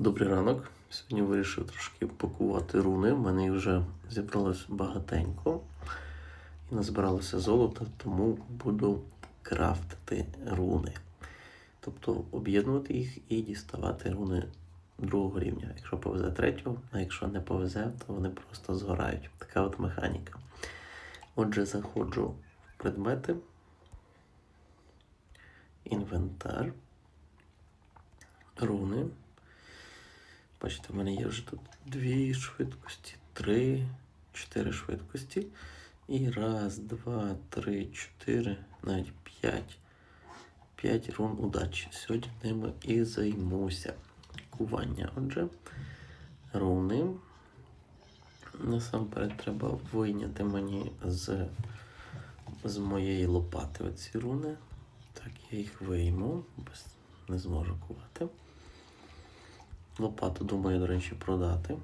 Добрий ранок. Сьогодні вирішив трошки пакувати руни. В мене їх вже зібралось багатенько і назбиралося золото, тому буду крафтити руни. Тобто об'єднувати їх і діставати руни другого рівня. Якщо повезе третього, а якщо не повезе, то вони просто згорають. Така от механіка. Отже, заходжу в предмети, інвентар, руни. Бачите, в мене є вже тут дві швидкості, три, чотири швидкості. І раз, два, три, чотири, навіть п'ять. П'ять рун удачі. Сьогодні ними і займуся. Кування. Отже, руни. Насамперед треба вийняти мені з, з моєї лопати оці руни. Так, я їх вийму, не зможу кувати. Лопату, думаю, до речі, продати.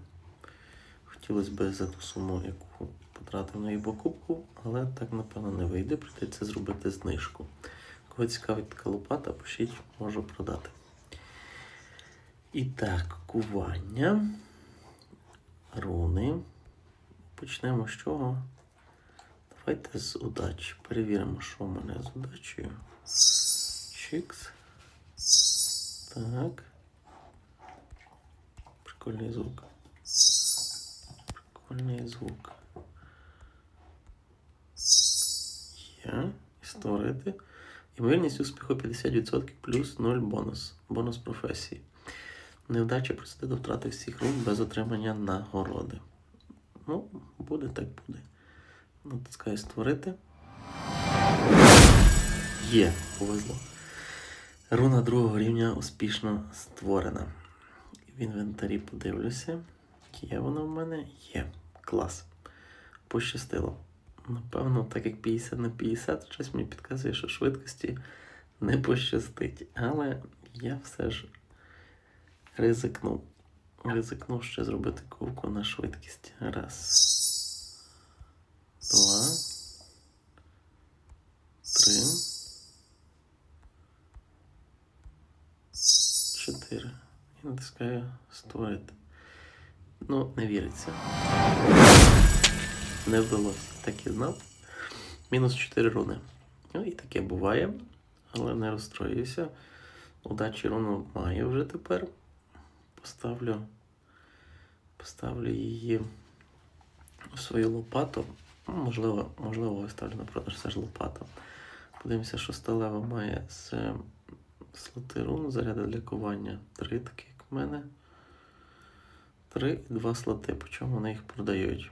Хотілося б за ту суму, яку потратив на її покупку, але так, напевно, не вийде. Прийдеться зробити знижку. Кого цікавить така лопата, пишіть, можу продати. І так, кування. Руни. Почнемо з чого? Давайте з удачі. Перевіримо, що в мене з удачею. Чікс. Так. Прикольний звук. Прикольний звук. Є. І створити. Ймовірність успіху 50% плюс 0 бонус. Бонус професії. Невдача призведе до втрати всіх рун без отримання нагороди. Ну, буде так буде. Натискаю створити. Є, повезло. Руна другого рівня успішно створена. В інвентарі подивлюся. Є вона в мене? Є. Клас. Пощастило. Напевно, так як 50 на 50, щось мені підказує, що швидкості не пощастить. Але я все ж ризикнув. Ризикнув ще зробити ковку на швидкість. Раз. Два. Натискаю створити. Ну, не віриться. Не вдалося. Так і знав. Мінус 4 руни. Ну і таке буває, але не розстроююся. Удачі руну маю вже тепер. Поставлю, поставлю її в свою лопату. Ну, Можливо, можливо, виставлю на продаж все ж лопату. Подивимося, що сталева має з слоти рун, заряди для кування. Три, такі в мене. Три і два слоти. По чому вони їх продають?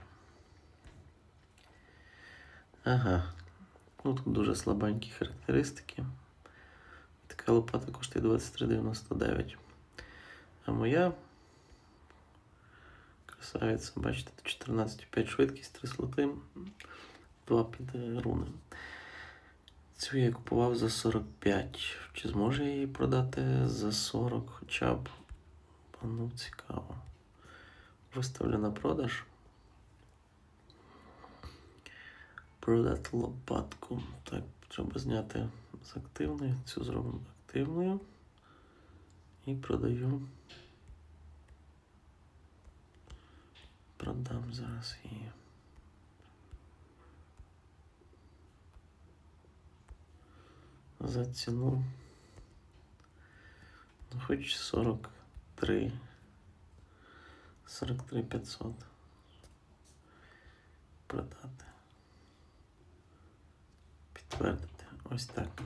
Ага. Ну тут дуже слабенькі характеристики. Така лопата коштує 23,99. А моя красавиця, бачите, 14,5 швидкість, 3 слоти, 2 під руни. Цю я купував за 45. Чи зможу я її продати за 40 хоча б? Ну, цікаво. Виставлю на продаж. Продати лопатку. Так, треба зняти з активної. Цю зробимо активною. І продаю. Продам зараз її. За ціну. Ну, хоч 43. 43 500. Продати. Підтвердити. Ось так.